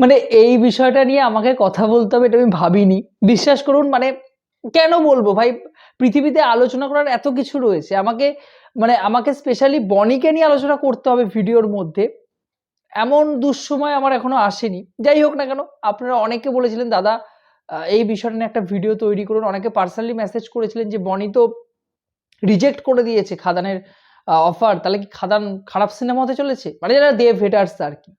মানে এই বিষয়টা নিয়ে আমাকে কথা বলতে হবে এটা আমি ভাবিনি। বিশ্বাস করুন মানে কেন বলব ভাই? পৃথিবীতে আলোচনা করার এত কিছু রয়েছে। আমাকে মানে আমাকে স্পেশালি বনিকে নিয়ে আলোচনা করতে হবে ভিডিওর মধ্যে। এমন দুঃসময় আমার এখনও আসেনি। যাই হোক না কেন, আপনারা অনেকে বলেছিলেন, দাদা এই বিষয়টা নিয়ে একটা ভিডিও তৈরি করুন। অনেকে পার্সোনালি মেসেজ করেছিলেন যে, বনি তো রিজেক্ট করে দিয়েছে খাদানের অফার তাহলে কি খাদান খারাপ সিনেমা হতে চলেছে? মানে যারা দেব হেটার্স আর কি।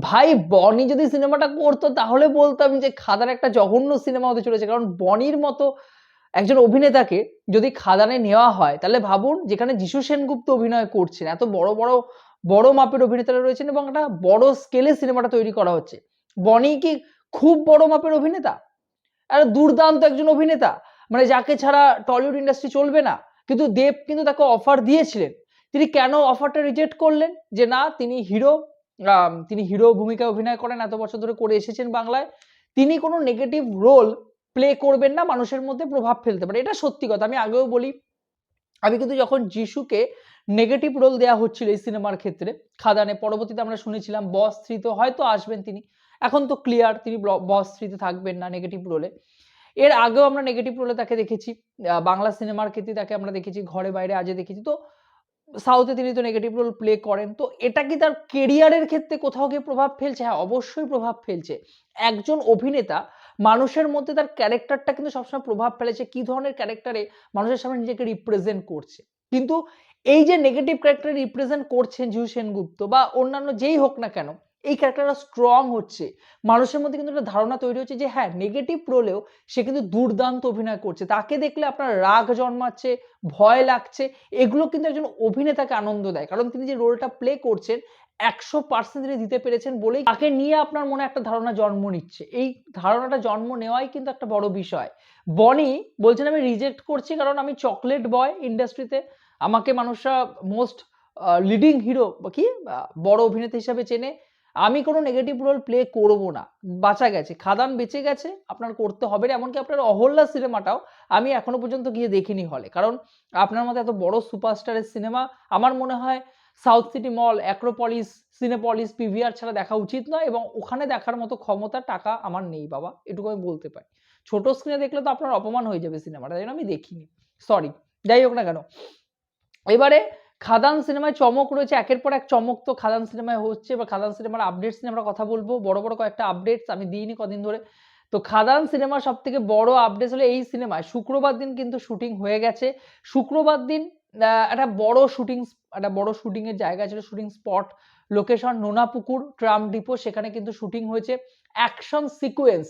ভাই, বনি যদি সিনেমাটা করতো, তাহলে বলতাম যে খাদান একটা জঘন্য সিনেমা হতে চলেছে। কারণ বনির মতো একজন অভিনেতাকে যদি খাদানে নেওয়া হয়, তাহলে ভাবুন যেখানে যিশু সেনগুপ্ত অভিনয় করছেন, এত বড় বড় বড় মাপের অভিনেতারা রয়েছেন এবং একটা বড় স্কেলে সিনেমাটা তৈরি করা হচ্ছে। বনি কি খুব বড় মাপের অভিনেতা? আর দুর্দান্ত একজন অভিনেতা। মানে যাকে ছাড়া টলিউড ইন্ডাস্ট্রি চলবে না। কিন্তু দেব কিন্তু তাকে অফার দিয়েছিলেন। তিনি কেন অফারটা রিজেক্ট করলেন? যে না, তিনি হিরো তিনি হিরো ভূমিকা অভিনয় করেন, এত বছর ধরে করে এসেছেন বাংলায়। তিনি কোনো নেগেটিভ রোল প্লে করবেন না, মানুষের মধ্যে প্রভাব ফেলতে পারে। এটা সত্যি কথা, আমি আগেও বলি। আমি কিন্তু যখন যিশুকে নেগেটিভ রোল দেওয়া হচ্ছিল এই সিনেমার ক্ষেত্রে, খাদানে, পরবর্তীতে আমরা শুনেছিলাম বস থ্রিতে হয়তো আসবেন তিনি। এখন তো ক্লিয়ার তিনি বস থ্রিতে থাকবেন না নেগেটিভ রোলে এর আগেও আমরা নেগেটিভ রোলে তাকে দেখেছি। বাংলা সিনেমার ক্ষেত্রে তাকে আমরা দেখেছি, ঘরে বাইরে আজে দেখেছি। তো সাউথে তিনি তো নেগেটিভ রোল প্লে করেন। তো এটা কি তার কেরিয়ারের ক্ষেত্রে কোথাও গিয়ে প্রভাব ফেলছে? হ্যাঁ অবশ্যই প্রভাব ফেলছে। একজন অভিনেতা, মানুষের মধ্যে তার ক্যারেক্টারটা কিন্তু সবসময় প্রভাব ফেলেছে। কি ধরনের ক্যারেক্টারে মানুষের সামনে নিজেকে রিপ্রেজেন্ট করছে? কিন্তু এই যে নেগেটিভ ক্যারেক্টার রিপ্রেজেন্ট করছেন জিউ সেনগুপ্ত বা অন্যান্য যেই হোক না কেন এই ক্যারেক্টারটা স্ট্রং হচ্ছে। মানুষের মধ্যে কিন্তু একটা ধারণা তৈরি হচ্ছে যে হ্যাঁ নেগেটিভ রোলেও সে কিন্তু দুর্দান্ত অভিনয় করছে। তাকে দেখলে আপনার রাগ জন্মাচ্ছে, ভয় লাগছে, এগুলো কিন্তু একজন অভিনেতাকে আনন্দ দেয়। কারণ তিনি যে রোলটা প্লে করছেন, একশো পার্সেন্ট তিনি দিতে পেরেছেন বলেই তাকে নিয়ে আপনার মনে একটা ধারণা জন্ম নিচ্ছে। এই ধারণাটা জন্ম নেওয়াই কিন্তু একটা বড় বিষয়। বনি বলছেন, আমি রিজেক্ট করছি কারণ আমি চকলেট বয় ইন্ডাস্ট্রিতে আমাকে মানুষরা মোস্ট লিডিং হিরো কি বড় অভিনেতা হিসাবে চেনে। আমি কোনো নেগেটিভ রোল প্লে করব না। বাঁচা গেছে, খাদান বেঁচে গেছে, আপনার করতে হবে না, এমনকি আপনার অহল্লা সিনেমাটাও আমি এখনও পর্যন্ত গিয়ে দেখিনি হলে কারণ আপনার মতো এত বড় সুপারস্টারের সিনেমা আমার মনে হয় South City mall Acropolis Cinepolis PVR ছাড়া দেখা উচিত নয় এবং ওখানে দেখার মতো ক্ষমতা, টাকা আমার নেই বাবা, এটুকু আমি বলতে পারি। ছোট স্ক্রিনে দেখলে তো আপনার অপমান হয়ে যাবে সিনেমাটা তাই আমি দেখিনি। সরি যাই হোক না কেন। এবারে খাদান সিনেমায় চমক রয়েছে, একের পর এক চমক তো খাদান সিনেমায় হচ্ছে বা খাদান সিনেমার আপডেটস নিয়ে আমরা কথা বলব। বড় বড় কয়েকটা আপডেটস আমি দিইনি কদিন ধরে। তো খাদান সিনেমার সব থেকে বড় আপডেটস হলো এই সিনেমায়। শুক্রবার দিন কিন্তু শুটিং হয়ে গেছে। শুক্রবার দিন একটা বড় শুটিং একটা বড় শুটিং এর জায়গা ছিল shooting spot location Nonapukur tram depot সেখানে কিন্তু শুটিং হয়েছে। অ্যাকশন সিকোয়েন্স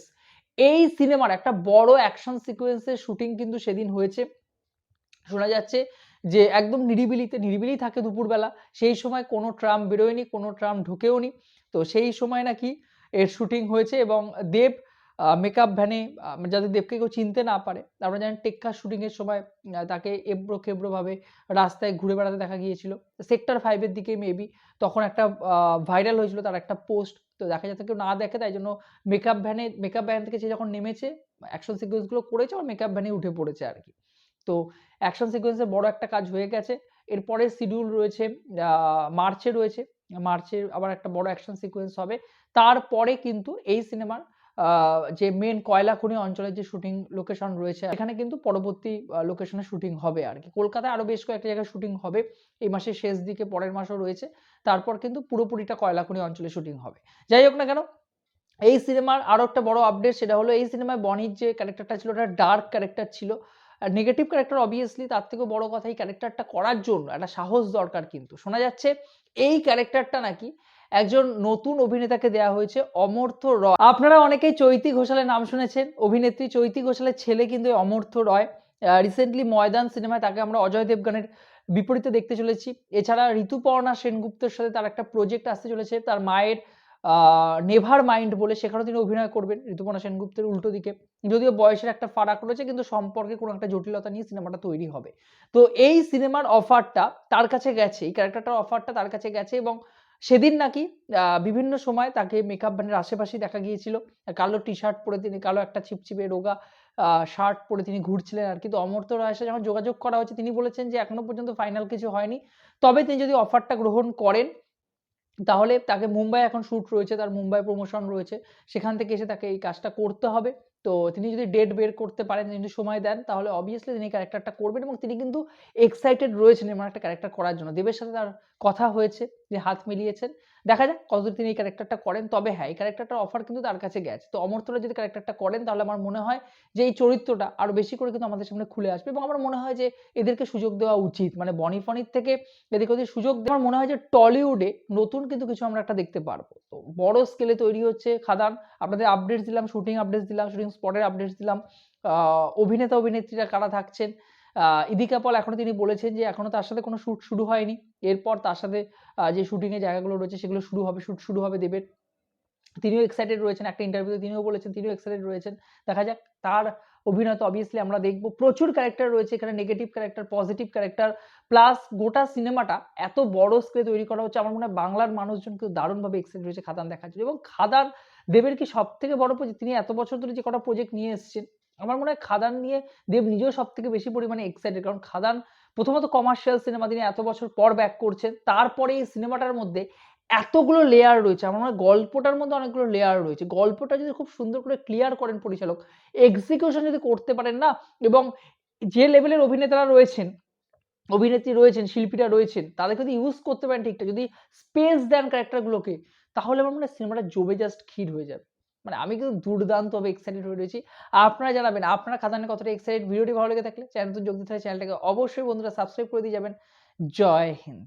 এই সিনেমার একটা বড় অ্যাকশন সিকোয়েন্সের শুটিং কিন্তু সেদিন হয়েছে। শোনা যাচ্ছে যে একদম নিরিবিলিতে, নিরিবিলি থাকে দুপুরবেলা। সেই সময় কোনো ট্রাম বেরোয়নি, কোনো ট্রাম ঢুকেওনি। তো সেই সময় নাকি এর শুটিং হয়েছে এবং দেব মেকআপ ভ্যানে যাতে দেবকে কেউ চিনতে না পারে আমরা জানেন টেক্কা শুটিংয়ের সময় তাকে এবড়ো খেবড়োভাবে রাস্তায় ঘুরে বেড়াতে দেখা গিয়েছিল। সেক্টর ফাইভের দিকে মেবি তখন একটা ভাইরাল হয়েছিল, তার একটা পোস্ট তো দেখা যাচ্ছে কেউ না দেখে, তাই জন্য মেকআপ ভ্যানে মেকআপ ভ্যান থেকে সে যখন নেমেছে অ্যাকশন সিকোয়েন্সগুলো করেছে আর মেকআপ ভ্যানে উঠে পড়েছে আর কি তো অ্যাকশন সিকোয়েন্সে বড় একটা কাজ হয়ে গেছে। এরপরে শিডিউল রয়েছে মার্চে রয়েছে। মার্চে আবার একটা বড় অ্যাকশন সিকোয়েন্স হবে। তারপরে কিন্তু এই সিনেমার যে মেন কয়লা খনি অঞ্চলের যে শুটিং লোকেশন রয়েছে, এখানে কিন্তু পরবর্তী লোকেশনে শুটিং হবে আর কি। কলকাতায় আরও বেশ কয়েকটা জায়গায় শুটিং হবে। এই মাসের শেষ দিকে পরের মাসও রয়েছে। তারপর কিন্তু পুরোপুরিটা কয়লা খনি অঞ্চলে শুটিং হবে। যাই হোক না কেন, এই সিনেমার আরও একটা বড় আপডেট সেটা হলো, এই সিনেমায় বনির যে ক্যারেক্টারটা ছিল, ওটা ডার্ক ক্যারেক্টার ছিল। নেগেটিভ ক্যারেক্টার অবভিয়াসলি তার থেকেও বড় কথা এই ক্যারেক্টারটা করার জন্য একটা সাহস দরকার কিন্তু। শোনা যাচ্ছে এই ক্যারেক্টারটা নাকি একজন নতুন অভিনেতাকে দেওয়া হয়েছে অমর্থ রয়। আপনারা অনেকেই চৈতি ঘোষালের নাম শুনেছেন। অভিনেত্রী চৈতি ঘোষালের ছেলে কিন্তু অমর্থ রয়। রিসেন্টলি ময়দান সিনেমায় তাকে আমরা অজয় দেবগানের বিপরীতে দেখতে চলেছি। এছাড়া ঋতুপর্ণা সেনগুপ্তের সাথে তার একটা প্রজেক্ট আসতে চলেছে। তার মায়ের নেভার মাইন্ড বলে সেখানেও তিনি অভিনয় করবেন ঋতুপর্ণা সেনগুপ্তের উল্টো দিকে। যদিও বয়সের একটা ফারাক রয়েছে, কিন্তু সম্পর্কে কোনো একটা জটিলতা নিয়ে সিনেমাটা তৈরি হবে। তো এই সিনেমার অফারটা তার কাছে গেছে, এই ক্যারেক্টারটার অফারটা তার কাছে গেছে এবং সেদিন নাকি বিভিন্ন সময় তাকে মেকআপ ভ্যানের আশেপাশেই দেখা গিয়েছিল। কালো টি শার্ট পরে তিনি, কালো একটা ছিপছিপে রোগা শার্ট পরে তিনি ঘুরছিলেন আর কিন্তু অমর্ত্য রায়ের যখন যোগাযোগ করা হয়েছে, তিনি বলেছেন যে এখনও পর্যন্ত ফাইনাল কিছু হয়নি। তবে তিনি যদি অফারটা গ্রহণ করেন তাহলে তাকে মুম্বাই এখন শ্যুট রয়েছে, তার মুম্বাই প্রমোশন রয়েছে। সেখান থেকে এসে তাকে এই কাজটা করতে হবে। তো তিনি যদি ডেট বের করতে পারেন, তিনি যদি সময় দেন তাহলে obviously তিনি ক্যারেক্টারটা করবেন এবং তিনি কিন্তু এক্সাইটেড রয়েছেন এমন একটা ক্যারেক্টার করার জন্য। দেবের সাথে তার কথা হয়েছে, যে হাত মিলিয়েছেন। দেখা যাক কতদূর তিনি এই ক্যারেক্টারটা করেন। তবে হ্যাঁ, এই ক্যারেক্টারটার অফার কিন্তু তার কাছে গেছে। তো অমর্ত্য যদি ক্যারেক্টারটা করেন তাহলে আমার মনে হয় যে এই চরিত্রটা আরও বেশি করে কিন্তু আমাদের সামনে খুলে আসবে এবং আমার মনে হয় যে এদেরকে সুযোগ দেওয়া উচিত। মানে বনি-ফনির থেকে এদিকে ওদের সুযোগ দেওয়া আমার মনে হয় যে টলিউডে নতুন কিন্তু কিছু আমরা একটা দেখতে পারব। তো বড় স্কেলে তৈরি হচ্ছে খাদান। আপনাদের আপডেটস দিলাম, শুটিং আপডেটস দিলাম, শুটিং স্পটের আপডেটস দিলাম। অভিনেতা অভিনেত্রীরা কারা থাকছেন। ইদিকা পল এখনও তিনি বলেছেন যে এখনও তার সাথে কোনো শুট শুরু হয়নি। এরপর তার সাথে যে শুটিং এর জায়গাগুলো রয়েছে সেগুলো শুরু হবে, শুট শুরু হবে দেবের। তিনিও এক্সাইটেড রয়েছেন। একটা ইন্টারভিউতে তিনিও বলেছেন তিনিও এক্সাইটেড রয়েছেন। দেখা যাক তার অভিনয় তো obviously আমরা দেখব। প্রচুর ক্যারেক্টার রয়েছে এখানে negative character, positive character plus গোটা সিনেমাটা এত বড় স্কেলে তৈরি করা হচ্ছে। আমার মনে হয় বাংলার মানুষজন কিন্তু দারুণভাবে এক্সাইটেড রয়েছে খাদান দেখার জন্য এবং খাদান দেবের কি সবথেকে বড় প্রজেক্ট তিনি এত বছর ধরে যে কটা প্রজেক্ট নিয়ে এসছেন, আমার মনে হয় খাদান নিয়ে দেব নিজেও সব থেকে বেশি পরিমাণে এক্সাইটেড। কারণ খাদান প্রথমত কমার্শিয়াল সিনেমা তিনি এত বছর পর ব্যাক করছেন। তারপরে এই সিনেমাটার মধ্যে এতগুলো লেয়ার রয়েছে। আমার মনে গল্পটার মধ্যে অনেকগুলো লেয়ার রয়েছে। গল্পটা যদি খুব সুন্দর করে ক্লিয়ার করেন পরিচালক, এক্সিকিউশন যদি করতে পারেন না এবং যে লেভেলের অভিনেতারা রয়েছেন, অভিনেত্রী রয়েছেন, শিল্পীরা রয়েছেন তাদেরকে যদি ইউজ করতে পারেন ঠিকঠাক, যদি স্পেস দেন ক্যারেক্টারগুলোকে তাহলে আমার মনে হয় সিনেমাটা জমে জাস্ট ক্ষীর হয়ে যাবে। মানে আমি কিন্তু দুর্দান্তভাবে এক্সাইটেড হয়ে রয়েছি। আপনারা জানাবেন, আপনারা খাদানে কতটা এক্সাইটেড। ভিডিওটি ভালো লেগে থাকলে চ্যানেল তো যোগ দিতে চ্যানেলটাকে অবশ্যই বন্ধুরা সাবস্ক্রাইব করে দিয়ে যাবেন। জয় হিন্দ।